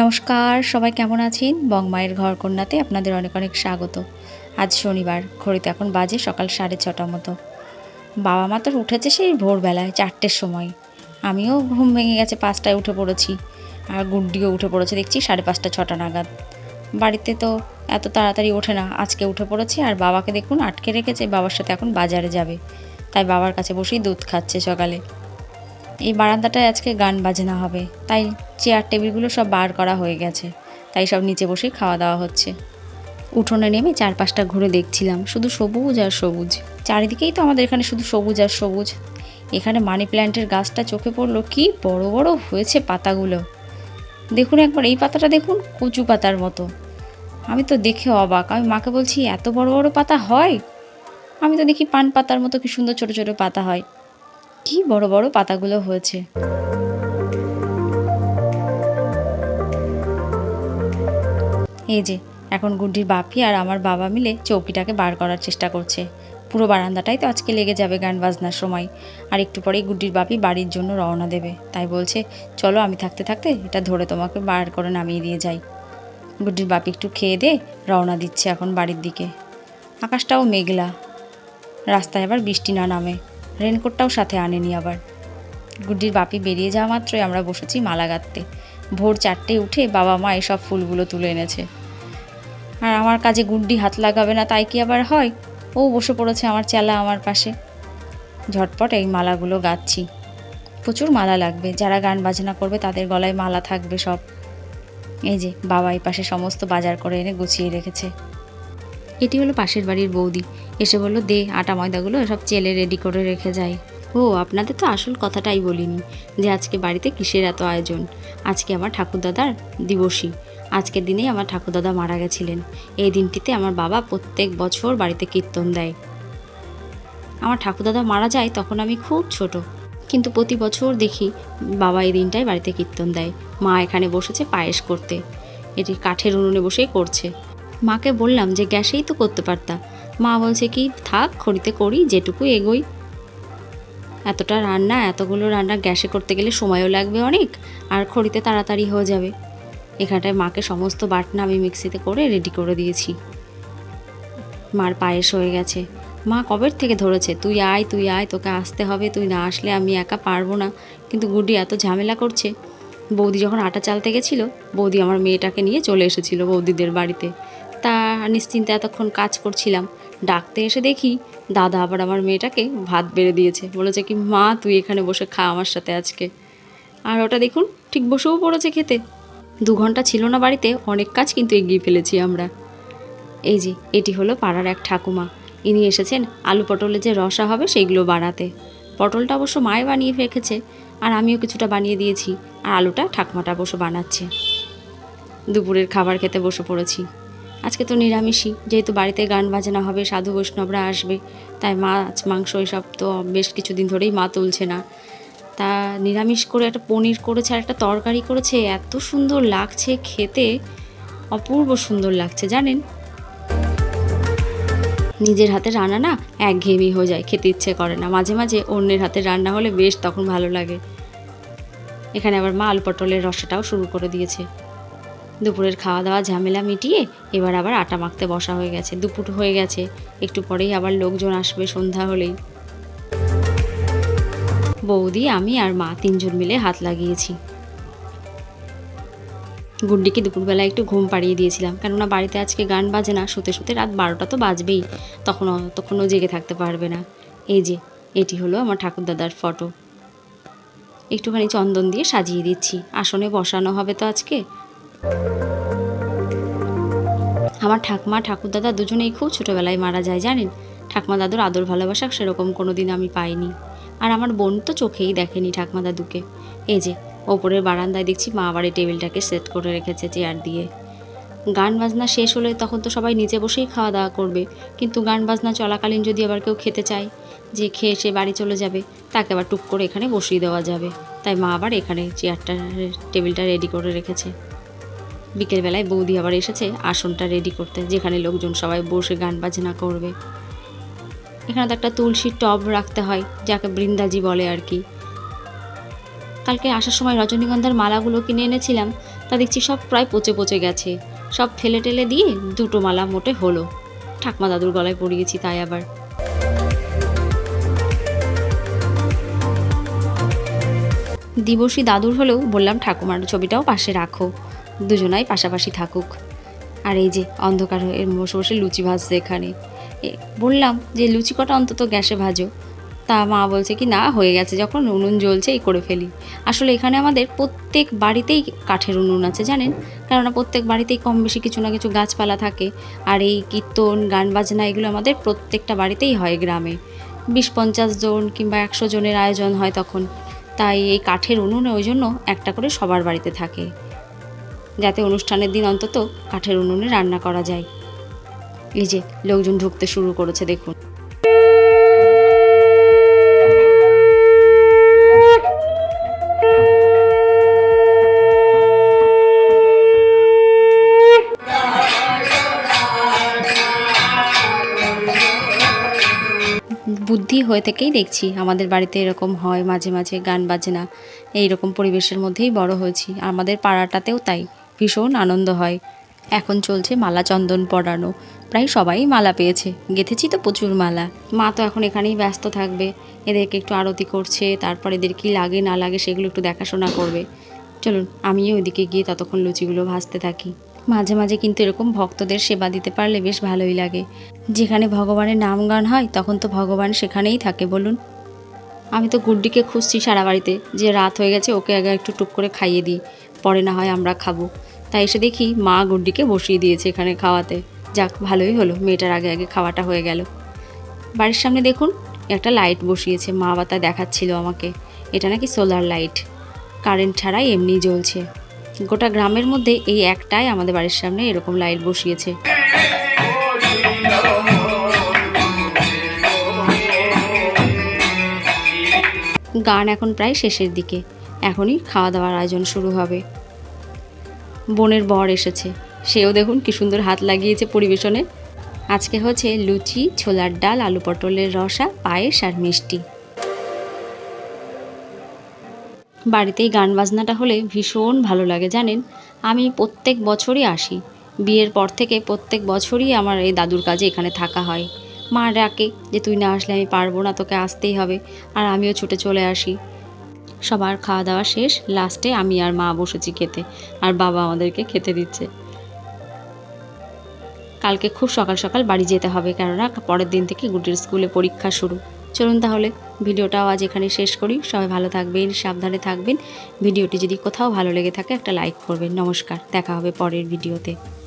নমস্কার, সবাই কেমন আছেন? বংমায়ের ঘর কন্যাতে আপনাদের অনেক অনেক স্বাগত। আজ শনিবার, ঘড়িতে এখন বাজে সকাল সাড়ে ছটা মতো। বাবা মা তোর উঠেছে সেই ভোরবেলায়, চারটের সময়। আমিও ঘুম ভেঙে গেছে পাঁচটায় উঠে পড়েছি, আর গুড্ডিও উঠে পড়েছে দেখছি সাড়ে পাঁচটা, ছটা নাগাদ। বাড়িতে তো এত তাড়াতাড়ি ওঠে না, আজকে উঠে পড়েছে আর বাবাকে দেখুন আটকে রেখেছে, বাবার সাথে এখন বাজারে যাবে। তাই বাবার কাছে বসেই দুধ খাচ্ছে সকালে। বারান্দাটায় আজকে গান বাজনা হবে। তাই চেয়ার টেবিলগুলো সব বার করা হয়ে গেছে। তাই সব নিচে বসেই খাওয়া দাওয়া হচ্ছে। উঠোনে নেমে চারপাশটা ঘুরে দেখছিলাম, শুধু সবুজ আর সবুজ। চারিদিকেই তো আমাদের এখানে শুধু সবুজ আর সবুজ। এখানে মানি প্ল্যান্টের গাছটা চোখে পড়ল, কি বড় বড় হয়েছে পাতাগুলো। দেখুন একবার, এই পাতাটা দেখুন, কচু পাতার মতো। আমি তো দেখে অবাক, আমি মাকে বলছি, এত বড় বড় পাতা হয়? আমি তো দেখি পান পাতার মতো কি সুন্দর ছোট ছোট পাতা হয়। কি বড় বড় পাতাগুলো হয়েছে। এই যে, এখন গুড্ডির বাপি আর আমার বাবা মিলে চৌকিটাকে বার করার চেষ্টা করছে। পুরো বারান্দাটাই তো আজকে লেগে যাবে গান বাজনার সময়। আর একটু পরেই গুড্ডির বাপি বাড়ির জন্য রওনা দেবে। তাই বলছে, চলো আমি থাকতে থাকতে এটা ধরে তোমাকে বার করে নামিয়ে দিয়ে যাই। গুড্ডির বাপি একটু খেয়ে দে রওনা দিচ্ছে এখন বাড়ির দিকে। আকাশটাও মেঘলা। রাস্তায় আবার বৃষ্টি না নামে। রেনকোটটাও সাথে আনেনি আবার। গুড্ডির বাপি বেরিয়ে যাওয়া মাত্রই আমরা বসেছি মালা গাঁথতে। ভোর চারটে উঠে বাবা মা এসব ফুলগুলো তুলে এনেছে। আর আমার কাজে গুড্ডি হাত লাগাবে না, তাই কি আবার হয়? ও বসে পড়েছে আমার চেলা আমার পাশে। ঝটপট এই মালাগুলো গাচ্ছি প্রচুর মালা লাগবে, যারা গান বাজনা করবে তাদের গলায় মালা থাকবে সব। এই যে, বাবা এই পাশে সমস্ত বাজার করে এনে গুছিয়ে রেখেছে। এটি হলো পাশের বাড়ির বৌদি। এসে বলল, দে, আটা ময়দাগুলো সব চেলে রেডি করে রেখে যায় ও, আপনাদের তো আসল কথাটাই বলিনি যে আজকে বাড়িতে কিসের এত আয়োজন? আজকে আমার ঠাকুরদাদার দিবসী আজকের দিনেই আমার ঠাকুরদাদা মারা গেছিলেন। এই দিনটিতে আমার বাবা প্রত্যেক বছর বাড়িতে কীর্তন দেয়। আমার ঠাকুরদাদা মারা যায় তখন আমি খুব ছোট। কিন্তু প্রতি বছর দেখি বাবা এই দিনটাই বাড়িতে কীর্তন দেয়। মা এখানে বসেছে পায়েস করতে। এটি কাঠের উনুনে বসেই করছে। মাকে বললাম যে গ্যাসেই তো করতে পারতা। মা বলছে কি, থাক, খড়িতে করি, যেটুকু এগোই। এতটা রান্না, এতগুলো রান্না গ্যাসে করতে গেলে সময়ও লাগবে অনেক, আর খড়িতে তাড়াতাড়ি হয়ে যাবে। এখানটায় মাকে সমস্ত বাটনা আমি মিক্সিতে করে রেডি করে দিয়েছি। মার পায়েস হয়ে গেছে। মা কবের থেকে ধরেছে? তুই আয় তুই আয়, তোকে আসতে হবে, তুই না আসলে আমি একা পারব না। কিন্তু গুড্ডি এত ঝামেলা করছে। বৌদি যখন আটা চালতে গেছিল, বৌদি আমার মেয়েটাকে নিয়ে চলে এসেছিল বৌদিদের বাড়িতে। তা নিশ্চিন্তে এতক্ষণ কাজ করছিলাম। ডাকতে এসে দেখি দাদা আবার আমার মেয়েটাকে ভাত বেড়ে দিয়েছে। বলেছে কি, মা, তুই এখানে বসে খা আমার সাথে আজকে। আর ওটা দেখুন, ঠিক বসেও পড়েছে খেতে। দু ঘণ্টা ছিল না বাড়িতে, অনেক কাজ কিন্তু এগিয়ে ফেলেছি আমরা। এই যে, এটি হলো পাড়ার এক ঠাকুমা। ইনি এসেছেন আলু পটলের যে রসা হবে সেইগুলো বানাতে। পটলটা অবশ্য মায়ে বানিয়ে রেখেছে আর আমিও কিছুটা বানিয়ে দিয়েছি। আর আলুটা ঠাকুমাটা অবশ্য বানাচ্ছে। দুপুরের খাবার খেতে বসে পড়েছি। আজকে তো নিরামিষই, যেহেতু বাড়িতে গান বাজনা হবে, সাধু বৈষ্ণবরা আসবে, তাই মাছ, মাংস এসব তো বেশ কিছুদিন ধরেই মা তুলছে না। তা নিরামিষ করে একটা পনির করেছে আর একটা তরকারি করেছে, এত সুন্দর লাগছে খেতে, অপূর্ব সুন্দর লাগছে, জানেন? নিজের হাতে রান্না না একঘেয়েমি হয়ে যায়, খেতে ইচ্ছে করে না। মাঝে মাঝে অন্যের হাতে রান্না হলে বেশ তখন ভালো লাগে। এখানে আবার মা আলু পটলের রসাটাও শুরু করে দিয়েছে। দুপুরের খাওয়া দাওয়া ঝামেলা মিটিয়ে এবার আবার আটা মাখতে বসা হয়ে গেছে। দুপুর হয়ে গেছে। একটু পরেই আবার লোকজন আসবে সন্ধ্যা হলেই। বৌদি, আমি আর মা তিনজন মিলে হাত লাগিয়েছি। গুড্ডিকে দুপুরবেলা একটু ঘুম পাড়িয়ে দিয়েছিলাম। কেননা বাড়িতে আজকে গান বাজে না, শুতে শুতে রাত বারোটা তো বাজবেই। তখন তখনও জেগে থাকতে পারবে না। এই যে, এটি হলো আমার ঠাকুরদাদার ফটো। একটুখানি চন্দন দিয়ে সাজিয়ে দিচ্ছি। আসনে বসানো হবে তো আজকে। আমার ঠাকমা, ঠাকুরদাদা দুজনেই খুব ছোটোবেলায় মারা যায়, জানেন? ঠাকমা দাদুর আদর ভালোবাসা সেরকম কোনো দিন আমি পাইনি। আর আমার বোন তো চোখেই দেখেনি ঠাকমা দাদুকে এই যে, ওপরের বারান্দায় দেখছি মা আবার এই টেবিলটাকে সেট করে রেখেছে চেয়ার দিয়ে। গান বাজনা শেষ হলে তখন তো সবাই নিচে বসেই খাওয়া দাওয়া করবে। কিন্তু গান বাজনা চলাকালীন যদি আবার কেউ খেতে চায়, যে খেয়ে সে বাড়ি চলে যাবে, তাকে আবার টুক করে এখানে বসিয়ে দেওয়া যাবে। তাই মা আবার এখানে চেয়ারটা, টেবিলটা রেডি করে রেখেছে। বিকেলবেলায় বৌদি আবার এসেছে আসনটা রেডি করতে, যেখানে লোকজন সবাই বসে গান বাজনা করবে। এখানে তো একটা তুলসীর টব রাখতে হয়, যাকে বৃন্দাজি বলে আর কি। কালকে আসার সময় রজনীগন্ধার মালাগুলো কিনে এনেছিলাম, তা দেখছি সব প্রায় পচে পচে গেছে। সব ফেলে টেলে দিয়ে দুটো মালা মোটে হলো। ঠাকমা দাদুর গলায় পরিয়েছি তাই আবার। দিবসী দাদুর হলেও বললাম, ঠাকুমার ছবিটাও পাশে রাখো। দুজনাই পাশাপাশি থাকুক। আর এই যে অন্ধকার হয়ে বসে বসে লুচি ভাজছে এখানে। বললাম যে লুচি কটা অন্তত গ্যাসে ভাজো। তা মা বলছে কি, না, হয়ে গেছে, যখন উনুন জ্বলছে এই করে ফেলি। আসলে এখানে আমাদের প্রত্যেক বাড়িতেই কাঠের উনুন আছে, জানেন? কেননা প্রত্যেক বাড়িতেই কম বেশি কিছু না কিছু গাছপালা থাকে। আর এই কীর্তন, গান বাজনা, এগুলো আমাদের প্রত্যেকটা বাড়িতেই হয় গ্রামে। বিশ পঞ্চাশ জন কিংবা একশো জনের আয়োজন হয় তখন। তাই এই কাঠের উনুনে ওই জন্য একটা করে সবার বাড়িতে থাকে। যাতে অনুষ্ঠানের দিন অন্তত কাঠের উনুনে রান্না করা যায়। এই যে, লোকজন ঢুকতে শুরু করেছে, দেখুন। বুদ্ধি হয়ে থেকেই দেখছি, আমাদের বাড়িতে এরকম হয়, মাঝে মাঝে গান বাজনা এই রকম পরিবেশের মধ্যেই বড় হয়েছি। আমাদের পাড়াটাতেও তাই। ভীষণ আনন্দ হয়। এখন চলছে মালা চন্দন পরানো। প্রায় সবাই মালা পেয়েছে। গেঁথেছি তো প্রচুর মালা। মা তো এখন এখানেই ব্যস্ত থাকবে। এদেরকে একটু আরতি করছে, তারপর এদের কি লাগে না লাগে সেগুলো একটু দেখাশোনা করবে। চলুন, আমিও ওইদিকে গিয়ে ততক্ষণ লুচিগুলো ভাজতে থাকি। মাঝে মাঝে কিন্তু এরকম ভক্তদের সেবা দিতে পারলে বেশ ভালোই লাগে। যেখানে ভগবানের নাম গান হয়, তখন তো ভগবান সেখানেই থাকে, বলুন। আমি তো গুড্ডিকে খুঁজছি সারা বাড়িতে। যে রাত হয়ে গেছে, ওকে আগে একটু টুক করে খাইয়ে দিই। পরে না হয় আমরা খাব। তাই এসে দেখি মা গুড্ডিকে বসিয়ে দিয়েছে এখানে খাওয়াতে। যাক, ভালোই হলো, মেয়েটার আগে আগে খাওয়াটা হয়ে গেল। বাড়ির সামনে দেখুন, একটা লাইট বসিয়েছে, মা বাতা দেখাচ্ছিল আমাকে। এটা নাকি সোলার লাইট। কারেন্ট ছাড়াই এমনি জ্বলছে। গোটা গ্রামের মধ্যে এই একটাই আমাদের বাড়ির সামনে এরকম লাইট বসিয়েছে। গান এখন প্রায় শেষের দিকে। এখনই খাওয়া দাওয়ার আয়োজন শুরু হবে। বোনের বর এসেছে। সেও দেখুন কি সুন্দর হাত লাগিয়েছে পরিবেশনে। আজকে হচ্ছে লুচি, ছোলার ডাল, আলু পটলের রসা, পায়েস আর মিষ্টি। বাড়িতেই গান বাজনাটা হলে ভীষণ ভালো লাগে, জানেন? আমি প্রত্যেক বছরই আসি। বিয়ের পর থেকে প্রত্যেক বছরই আমার এই দাদুর কাজে এখানে থাকা হয়। মা ডাকে যে, তুই না আসলে আমি পারব না, তোকে আসতেই হবে। আর আমিও ছুটে চলে আসি। সবার খাওয়া দাওয়া শেষ, লাস্টে আমি আর মা বসেছি খেতে, আর বাবা আমাদেরকে খেতে দিচ্ছে। কালকে খুব সকাল সকাল বাড়ি যেতে হবে, কেননা পরের দিন থেকে গুটির স্কুলে পরীক্ষা শুরু। চলুন তাহলে, ভিডিওটাও আজ এখানে শেষ করি। সবাই ভালো থাকবেন, সাবধানে থাকবেন। ভিডিওটি যদি কোথাও ভালো লেগে থাকে, একটা লাইক করবেন। নমস্কার, দেখা হবে পরের ভিডিওতে।